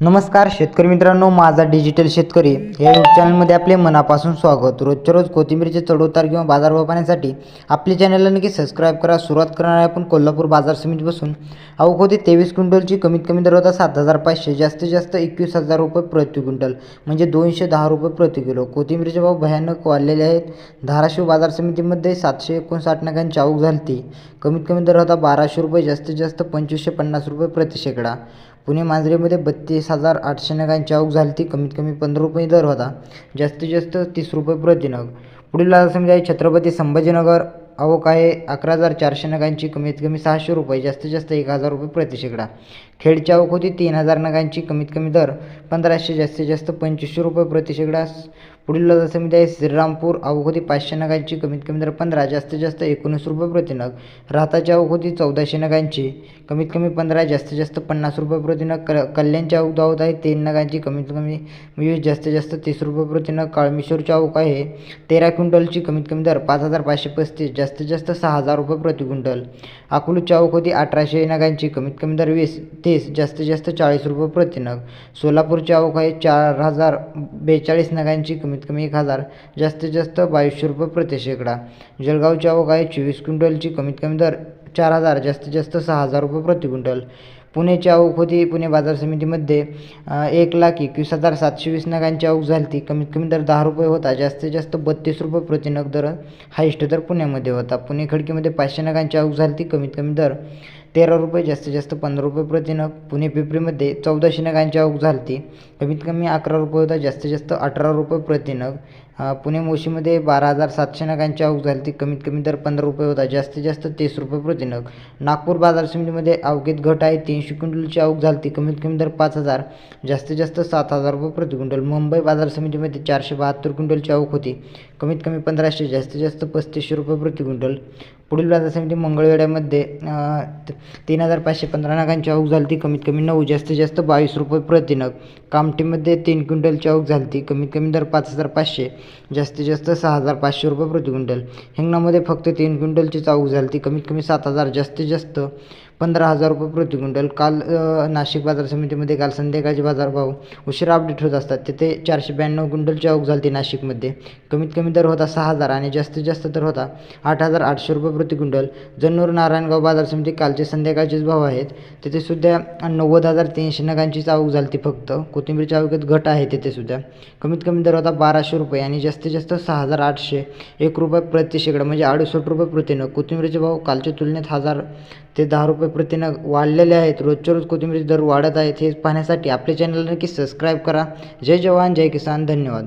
नमस्कार शेतकरी मित्रांनो माझा डिजिटल शेतकरी या यूट्यूब चॅनलमध्ये आपले मनापासून स्वागत. रोजच्या रोज कोथिंबीरचे चढउतार किंवा बाजारभाव पाहण्यासाठी आपल्या चॅनलला नक्की सबस्क्राईब करा. सुरुवात करणार आहे आपण कोल्हापूर बाजार समितीपासून. अवघोती तेवीस क्विंटलची कमीत कमी दर होता सात हजार पाचशे जास्तीत जास्त एकवीस हजार रुपये प्रति क्विंटल म्हणजे दोनशे दहा रुपये प्रति किलो. कोथिंबीरचे भाव भयानक वाढलेले आहेत. धाराशिव बाजार समितीमध्ये सातशे एकोणसाठ नगांची आवक झाली कमीत कमी दर होता बाराशे रुपये जास्तीत जास्त पंचवीसशे पन्नास रुपये प्रति शेकडा. पुणे मांजरेमध्ये बत्तीस हजार आठशे नगांची आवक झाली. ती कमीत कमी पंधरा रुपये दर होता. जास्तीत जास्त तीस रुपये प्रति नग. पुढील समजा आहे म्हणजे छत्रपती संभाजीनगर आवक आहे. अकरा हजार चारशे नगांची कमीत कमी सहाशे रुपये जास्तीत जास्त एक हजार रुपये प्रतिशेकडा खेडची आवक होती तीन हजार नगांची कमीत कमी दर. पंधराशे जास्तीत जास्त पंचवीसशे रुपये प्रतिशेकडा पुढील बाजार समिती आहे श्रीरामपूर आवक होती पाचशे नगांची कमीत कमी दर पंधरा जास्तीत जास्त एकोणीस रुपये प्रतिनग राहताची आवक चौदाशे नगांची कमीत कमी पंधरा जास्तीत जास्त पन्नास रुपये प्रतिनग क कल्याणची आवक धावत आहे तीन नगांची कमीत कमी वीस जास्तीत जास्त तीस रुपये प्रतिनग काळमेश्वरच्या काळमेश्वरची आवक आहे तेरा क्विंटलची कमीत कमी दर पाच हजार पाचशे पस्तीस जास्तीत जास्त सहा हजार रुपये प्रति क्विंटल. अकलूजची आवक होती अठराशे नगांची कमीत कमी दर वीस तीस जास्तीत जास्त चाळीस रुपये प्रति नग. सोलापूरची आवक आहे चार हजार बेचाळीस नगांची कमीत कमीत कमी एक हजार जास्तीत जास्त बावीसशे रुपये प्रति शेकडा. जळगावची आवक आहे चोवीस क्विंटलची कमीत कमी दर चार हजार जास्तीत जास्त सहा हजार रुपये प्रति क्विंटल. पुण्याची आवक होती पुणे बाजार समितीमध्ये एक लाख एकवीस हजार सातशे वीस नगांची आवक झाली ती कमीत कमी दर दहा रुपये होता जास्तीत जास्त बत्तीस रुपये प्रति नग दर हायस्ट दर पुण्यामध्ये होता. पुणे खडकीमध्ये पाचशे नगांची आवक झाली ती कमीत कमी दर तेरा रुपये जास्तीत जास्त पंधरा रुपये प्रति नग पुणे पिपरीमध्ये चौदाशे नगांची आवक झाली होती कमीत कमी अकरा रुपये होता जास्तीत जास्त अठरा रुपये प्रति नग. पुणे मोशीमध्ये बारा हजार सातशे नगांची आवक झाली ती कमीत कमी दर पंधरा रुपये होता. जास्तीत जास्त तीस रुपये प्रति नग. नागपूर बाजार समितीमध्ये अवघेत घट आहे. तीनशे क्विंटलची आवक झाली ती कमीत कमी दर पाच हजार जास्तीत जास्त सात हजार रुपये प्रति क्विंटल. मुंबई बाजार समितीमध्ये चारशे बहात्तर क्विंटलची आवक होती. कमीत कमी पंधराशे जास्तीत जास्त पस्तीसशे रुपये प्रति क्विंटल. पुढील बाजार समिती मंगळवेड्यामध्ये तीन हजार पाचशे पंधरा नगांची आवक झाली ती कमीत कमी नऊ जास्तीत जास्त बावीस रुपये प्रति नग. कामठीमध्ये तीन क्विंटलची आवक झाली ती कमीत कमी दर पाच हजार पाचशे. जास्तीत जास्त सहा हजार पाचशे रुपये प्रति क्विंटल हिंगणामध्ये फक्त तीन क्विंटलची चाऊक झाली. ती कमीत कमी सात हजार जास्तीत जास्त पंधरा हजार रुपये प्रति क्विंटल. काल नाशिक बाजार समितीमध्ये काल संध्याकाळचे बाजारभाव उशिरा अपडेट होत असतात. तिथे चारशे ब्याण्णव क्विंटलची आवक झाली नाशिकमध्ये. कमीत कमी दर होता सहा हजार आणि जास्तीत जास्त दर होता आठ हजार आठशे रुपये प्रति क्विंटल. जन्नूर नारायणगाव बाजार समिती कालचे संध्याकाळचेच भाव आहेत. तिथे सुद्धा नव्वद हजार तीनशे नगांचीच आवक झाली फक्त. कोथिंबीरच्या आवकेत घट आहे तिथे सुद्धा. कमीत कमी दर होता बाराशे रुपये आणि जास्तीत जास्त सहा हजार आठशे एक रुपये प्रति शेकडा म्हणजे अडुसष्ट रुपये प्रति नग. कोथिंबीरचे भाव कालच्या तुलनेत हजार ते दहा रुपये प्रति वाढलेले आहेत. रोजच्या रोज कोथिंबीरचे दर वाढत आहेत. हे पाहण्यासाठी आपले चॅनल नक्की सबस्क्राईब करा. जय जवान जय किसान. धन्यवाद.